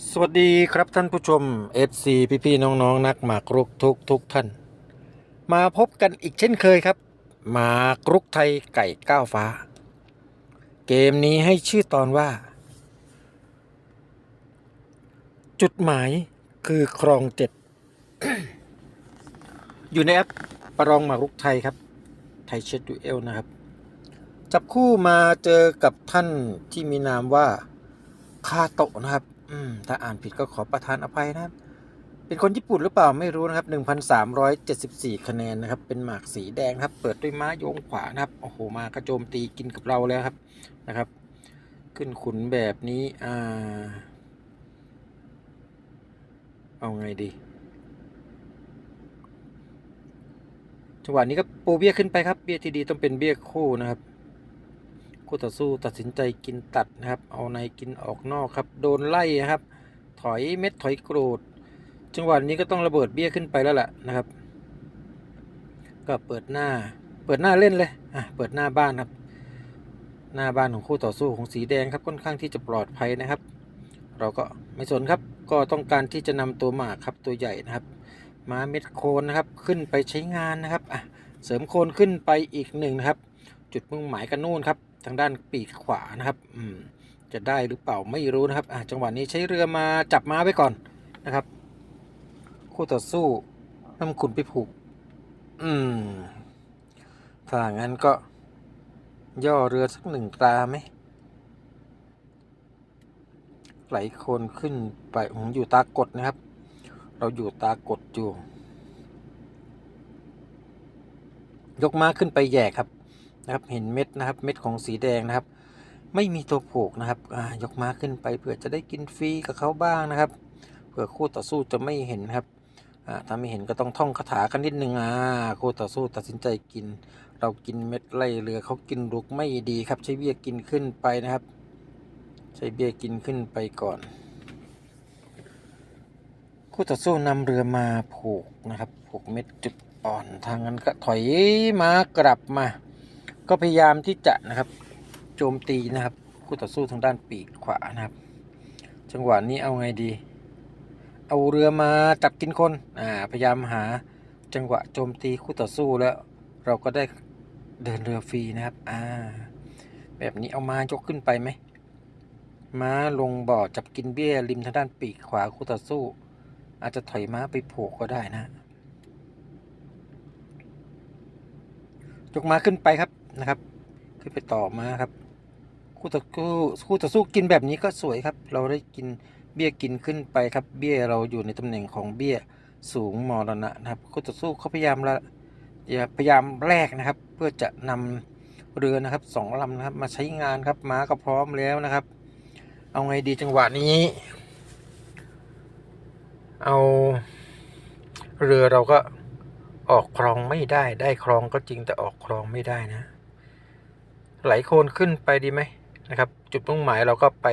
สวัสดีครับท่านผู้ชม FC พี่ๆน้องๆ นักหมากรุกทุกทุกท่าน มาพบกันอีกเช่นเคยครับ หมากรุกไทยไก่ก้าวฟ้า เกมนี้ให้ชื่อตอนว่า จุดหมายคือครองเจ็ด อยู่ในแอปประลองหมากรุกไทยครับ ไทยเชดดูเอลนะครับ จับคู่มาเจอกับท่านที่มีนามว่าคาโตะนะครับ อืม ถ้าอ่านผิดก็ขอประทานอภัยนะครับ เป็นคนญี่ปุ่นหรือเปล่าไม่รู้นะครับ 1,374 คะแนนนะครับ เป็นหมากสีแดงครับ เปิดด้วยม้าโยงขวานะครับ โอ้โห มากระโจมตีกินกับเราแล้วครับ นะครับ ขึ้นขุนแบบนี้ อ่า เอาไงดี จังหวะนี้ก็ปูเบี้ยขึ้นไปครับ เบี้ยที่ดีต้องเป็นเบี้ยคู่นะครับ คู่ต่อสู้ตัดสินใจกินตัดนะครับ เอาในกินออกนอกครับ โดนไล่นะครับ ถอยเม็ดถอยโกรธจังหวะนี้ก็ต้องระเบิดเบี้ยขึ้นไปแล้วล่ะนะครับ ก็เปิดหน้า เปิดหน้าเล่นเลยอะเปิดหน้าบ้านครับ หน้าบ้านของคู่ต่อสู้ของสีแดงครับค่อนข้างที่จะปลอดภัยนะครับ เราก็ไม่สนครับ ก็ต้องการที่จะนำตัวหมากครับตัวใหญ่นะครับม้าเม็ดโคนนะครับขึ้นไปใช้งานนะครับอะเสริมโคนขึ้นไปอีกหนึ่งนะครับ จุดมุ่งหมายกันนู่นครับ ทางด้านปีกขวานะครับ อืม จะได้หรือเปล่าไม่รู้นะครับ อะจังหวะนี้ใช้เรือมาจับม้าไว้ก่อนนะครับ คู่ต่อสู้น้ำขุนไปผูก อืม ถ้างั้นก็ ย่อเรือสักหนึ่งตาไหมไหลโคนขึ้นไปผมอยู่ตากดนะครับ เราอยู่ตากดอยู่ ยกม้าขึ้นไปแย่ครับ นะครับเห็นเม็ดนะครับเม็ดของสีแดงนะครับ ไม่มีตัวผูกนะครับยกมาขึ้นไปเผื่อจะได้กินฟรีกับเขาบ้างนะครับเผื่อคู่ต่อสู้จะไม่เห็นนครับถ้าไม่เห็นก็ต้องท่องคาถากันนิดนึงอ่าคู่ต่อสู้ตัดสินใจกิน เรากินเม็ดไล่เรือเขากินลูกไม่ดีครับ ใช้เบี้ยกินขึ้นไปนะครับ ใช้เบี้ยกินขึ้นไปก่อน คู่ต่อสู้นำเรือมาผูกนะครับผูกเม็ดจุดอ่อนทางนั้นก็ถอยมากลับมา ก็พยายามที่จะนะครับ โจมตีนะครับ คู่ต่อสู้ทางด้านปีกขวานะครับ จังหวะนี้เอาไงดี เอาเรือมาจับกินคนอ่าพยายามหาจังหวะโจมตีคู่ต่อสู้แล้ว เราก็ได้เดินเรือฟรีนะครับอ่าแบบนี้เอามายกขึ้นไปไหมม้าลงบ่อจับกินเบี้ยริมทางด้านปีกขวาคู่ต่อสู้ อาจจะถอยม้าไปผูกก็ได้นะยกม้าขึ้นไปครับ นะครับ ขึ้นไปต่อมาครับ คู่ต่อสู้คู่ต่อสู้กินแบบนี้ก็สวยครับ เราได้กินเบี้ยกินขึ้นไปครับ เบี้ยเราอยู่ในตำแหน่งของเบี้ยสูงมรณะนะครับ คู่ต่อสู้เขาพยายามละพยายามแลกนะครับ เพื่อจะนำเรือนะครับสองลำนะครับ มาใช้งานครับม้าก็พร้อมแล้วนะครับ เอาไงดีจังหวะนี้ เอาเรือเราก็ออกคลองไม่ได้ได้คลองก็จริงแต่ออกคลองไม่ได้นะ ไหลโคนขึ้นไปดีไหมนะครับ จุดมุ่งหมายเราก็ไป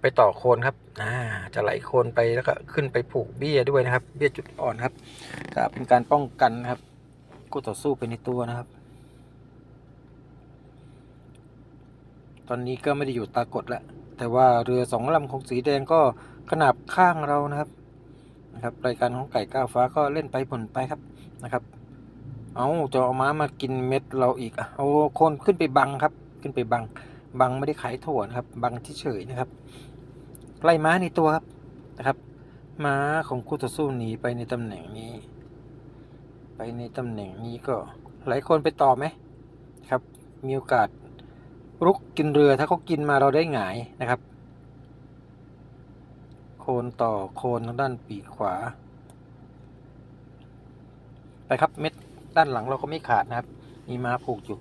ไปต่อโคนครับอ่าจะไหลโคนไปแล้วก็ขึ้นไปผูกเบี้ยด้วยนะครับ เบี้ยจุดอ่อนครับก็เป็นการป้องกันครับกู้ต่อสู้ไปในตัวนะครับ ตอนนี้ก็ไม่ได้อยู่ตากดแล้วแต่ว่าเรือสองลำของสีแดงก็ขนาบข้างเรานะครับนะครับรายการของไก่ก้าวฟ้าก็เล่นไปผลไปครับนะครับ เอาจะเอาม้ามากินเม็ดเราอีกอะเอาโคนขึ้นไปบังครับ ขึ้นไปบัง บังไม่ได้ขายถั่วนะครับ บังที่เฉยนะครับ ไล่ม้าในตัวครับนะครับ ม้าของคู่ต่อสู้หนีไปในตำแหน่งนี้ ไปในตำแหน่งนี้ก็ หลายคนไปต่อไหมครับ มีโอกาสรุกกินเรือถ้าเขากินมาเราได้หงายนะครับ โคนต่อโคนทางด้านปีกขวา ไปครับเม็ด ด้านหลังเราก็ไม่ขาดนะครับ มีม้าผูกอยู่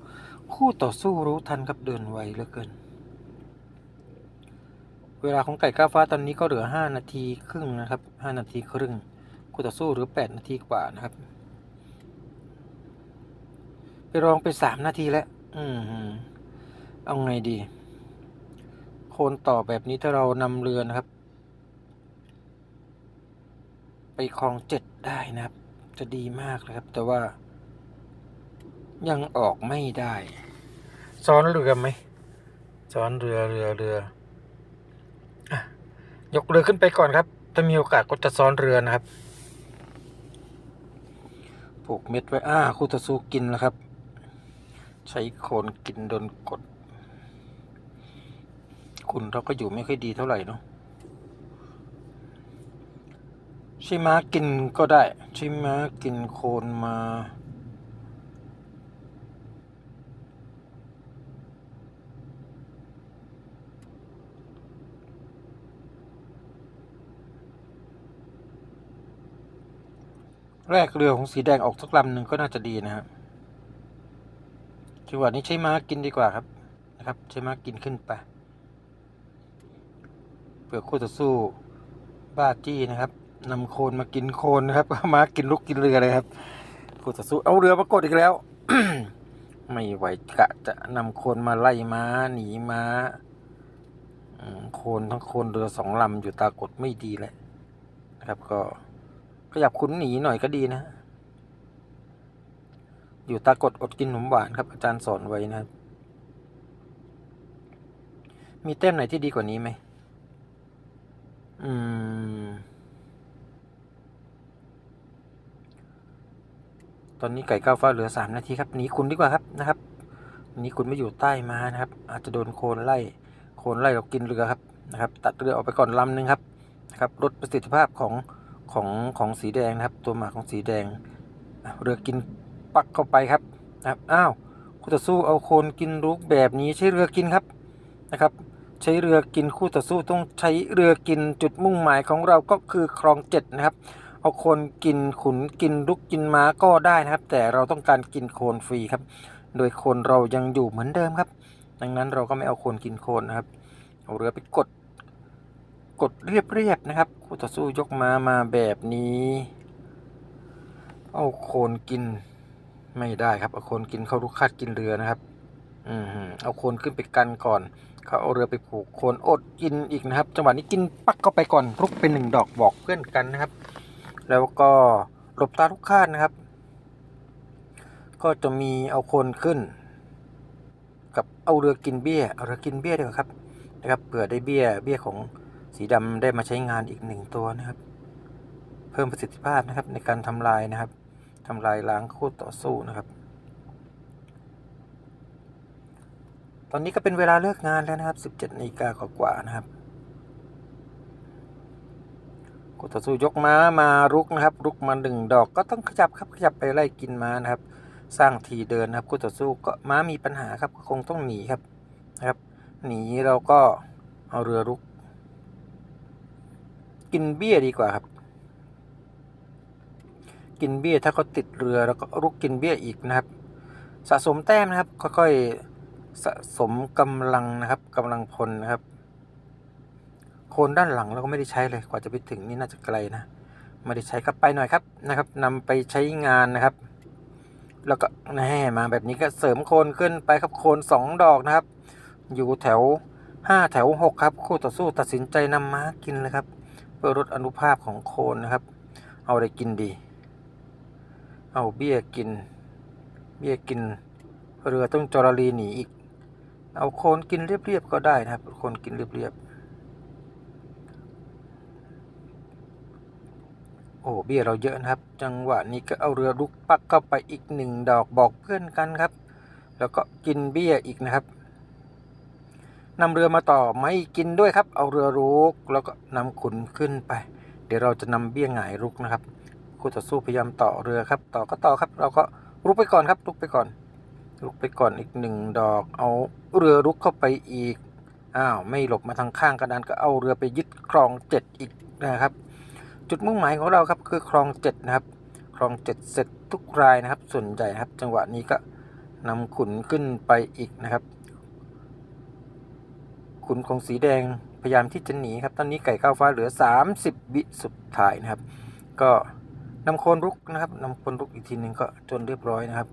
คู่ต่อสู้รู้ทันครับเดินไวเหลือเกิน เวลาของไก่ก้าฟ้าตอนนี้ก็เหลือห้านาทีครึ่งนะครับห้านาทีครึ่ง คู่ต่อสู้หลือแปดนาทีกว่านะครับ ไปรองไปสามนาทีแล้ว อืมเอาไงดี โคนต่อแบบนี้ถ้าเรานำเรือนะครับ ไปคลองเจ็ดได้นะครับ จะดีมากเลยครับ แต่ว่า ยังออกไม่ได้ซ้อนเรือไหมซ้อนเรือเรือเรืออะยกเรือขึ้นไปก่อนครับ ถ้ามีโอกาสก็จะซ้อนเรือนะครับผูกเม็ดไว้อ้าคู่ต่อสู้กินแล้วครับ ใช้โคนกินโดนกด คุณเราก็อยู่ไม่ค่อยดีเท่าไหร่เนาะใช่ม้ากินก็ได้ใช่ม้ากินโคนมา แรกเรือของสีแดงออกสักลำหนึ่งก็น่าจะดีนะครับจังหวะนี้ใช้ม้ากินดีกว่าครับนะครับ ใช้ม้ากินขึ้นไปเผื่อคู่ต่อสู้บ้าจี้นะครับนำโคนมากินโคนนะครับม้ากินลูกกินเรือเลยครับคู่ต่อสู้เอาเรือมากดอีกแล้วไม่ไหวกะจะนำโคนมาไล่ม้าหนีม้าโคนทั้งโคนเรือสองลำอยู่ตากดไม่ดีเลยนะครับก็ ขยับขุนหนีหน่อยก็ดีนะ อยู่ตากดอดกินขนมหวานครับ อาจารย์สอนไว้นะครับ มีแต้มไหนที่ดีกว่านี้ไหม อืม ตอนนี้ไก่ก้าวฟ้าเหลือสามนาทีครับ หนีคุณดีกว่าครับนะครับหนีคุณไม่อยู่ใต้มานะครับ อาจจะโดนโคลนไล่ โคลนไล่เรากินเรือครับนะครับ ตัดเรือออกไปก่อนลำหนึ่งครับนะครับลดประสิทธิภาพของ ของของสีแดงนะครับ ตัวหมากของสีแดงเรือกินปักเข้าไปครับนะครับอ้าวคู่ต่อสู้เอาโคนกินลูกแบบนี้ใช้เรือกินครับนะครับ ใช้เรือกินคู่ต่อสู้ต้องใช้เรือกินจุดมุ่งหมายของเราก็คือคลองเจ็ดนะครับเอาโคนกินขุนกินลูกกินม้าก็ได้นะครับ แต่เราต้องการกินโคนฟรีครับ โดยโคนเรายังอยู่เหมือนเดิมครับ ดังนั้นเราก็ไม่เอาโคนกินโคนนะครับ เอาเรือไปกด กดเรียบๆนะครับคู่ต่อสู้ยกมามาแบบนี้ เอาโคนกินไม่ได้ครับเอาโคนกินเข้าลูกคาดกินเรือนะครับ อืมเอาโคนขึ้นไปกันก่อนเขาเอาเรือไปผูกโคนอดกินอีกนะครับ จังหวะนี้กินปักเข้าไปก่อนลุกเป็นหนึ่งดอกบอกเพื่อนกันนะครับ แล้วก็หลบตาลูกคาดนะครับ ก็จะมีเอาโคนขึ้น กับเอาเรือกินเบี้ยเอาเรือกินเบี้ยดีกว่าครับนะครับเผื่อได้เบี้ยเบี้ยของ สีดำได้มาใช้งานอีกหนึ่งตัวนะครับ เพิ่มประสิทธิภาพนะครับในการทำลายนะครับทำลายล้างคู่ต่อสู้นะครับ ตอนนี้ก็เป็นเวลาเลิกงานแล้วนะครับ 17นาฬิกากว่าๆนะครับคู่ต่อสู้ยกม้ามารุกนะครับ รุกมาหนึ่งดอกก็ต้องขยับครับขยับไปไล่กินม้านะครับ สร้างทีเดินนะครับคู่ต่อสู้ก็ม้ามีปัญหาครับก็คงต้องหนีครับนะครับ หนีเราก็เอาเรือรุก กินเบี้ยดีกว่าครับ กินเบี้ยถ้าเขาติดเรือแล้วก็รุกกินเบี้ยอีกนะครับ สะสมแต้มนะครับ ค่อยๆสะสมกำลังนะครับกำลังพลนะครับ โคนด้านหลังเราก็ไม่ได้ใช้เลยกว่าจะไปถึงนี่น่าจะไกลนะไม่ได้ใช้ครับไปหน่อยครับนะครับนำไปใช้งานนะครับ แล้วก็แน่มาแบบนี้ก็เสริมโคนขึ้นไปครับโคนสองดอกนะครับ อยู่แถวห้าแถวหกครับ คู่ต่อสู้ตัดสินใจนำม้ากินเลยครับ พื่อลดอนุภาพของโคนนะครับ เอาอะไรกินดี เอาเบี้ยกิน เบี้ยกิน เรือต้องจรลีหนีอีก เอาโคนกินเรียบๆก็ได้นะครับ โคนกินเรียบๆ โอ้เบี้ยเราเยอะนะครับ จังหวะนี้ก็เอาเรือลุกปักเข้าไปอีกหนึ่งดอกบอกเพื่อนกันครับ แล้วก็กินเบี้ยอีกนะครับ นำเรือมาต่อไม่กินด้วยครับ เอาเรือรุกแล้วก็นำขุนขึ้นไป เดี๋ยวเราจะนำเบี้ยหงายรุกนะครับคู่ต่อสู้พยายามต่อเรือครับ ต่อก็ต่อครับ เราก็รุกไปก่อนครับรุกไปก่อน รุกไปก่อนอีกหนึ่งดอก เอาเรือรุกเข้าไปอีกอ้าวไม่หลบมาทางข้างกระดานก็เอาเรือไปยึดคลองเจ็ดอีกนะครับ จุดมุ่งหมายของเราครับคือคลองเจ็ดนะครับคลองเจ็ดเสร็จทุกรายนะครับ ส่วนใหญ่ครับ จังหวะนี้ก็นำขุนขึ้นไปอีกนะครับ ขุนของสีแดงพยายามที่จะหนีครับ ตอนนี้ไก่ก้าวฟ้าเหลือ 30 วิสุดท้ายนะครับ ก็นำโคนรุกนะครับนำโคนรุกอีกทีหนึ่งก็จนเรียบร้อยนะครับ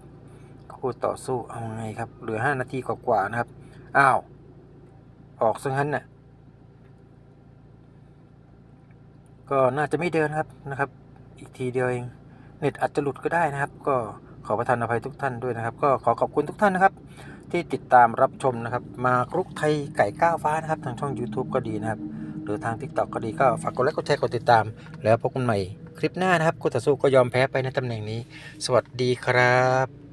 คู่ต่อสู้เอาไงครับ เหลือ 5 นาทีกว่าๆนะครับ อ้าว ออกซะงั้นน่ะก็น่าจะไม่เดินครับนะครับ อีกทีเดียวเอง เน็ตอาจจะหลุดก็ได้นะครับ ก็ขอประทานอภัยทุกท่านด้วยนะครับ ก็ขอขอบคุณทุกท่านนะครับ ที่ติดตามรับชมนะครับ มาครุกไทยไก่ก้าวฟ้านะครับ ทางช่อง YouTube ก็ดีนะครับ หรือทาง TikTok ก็ดีก็ฝากกดไลค์กดแชร์กดติดตาม แล้วพบกันใหม่คลิปหน้านะครับคู่ต่อสู้ก็ยอมแพ้ไปในตำแหน่งนี้ สวัสดีครับ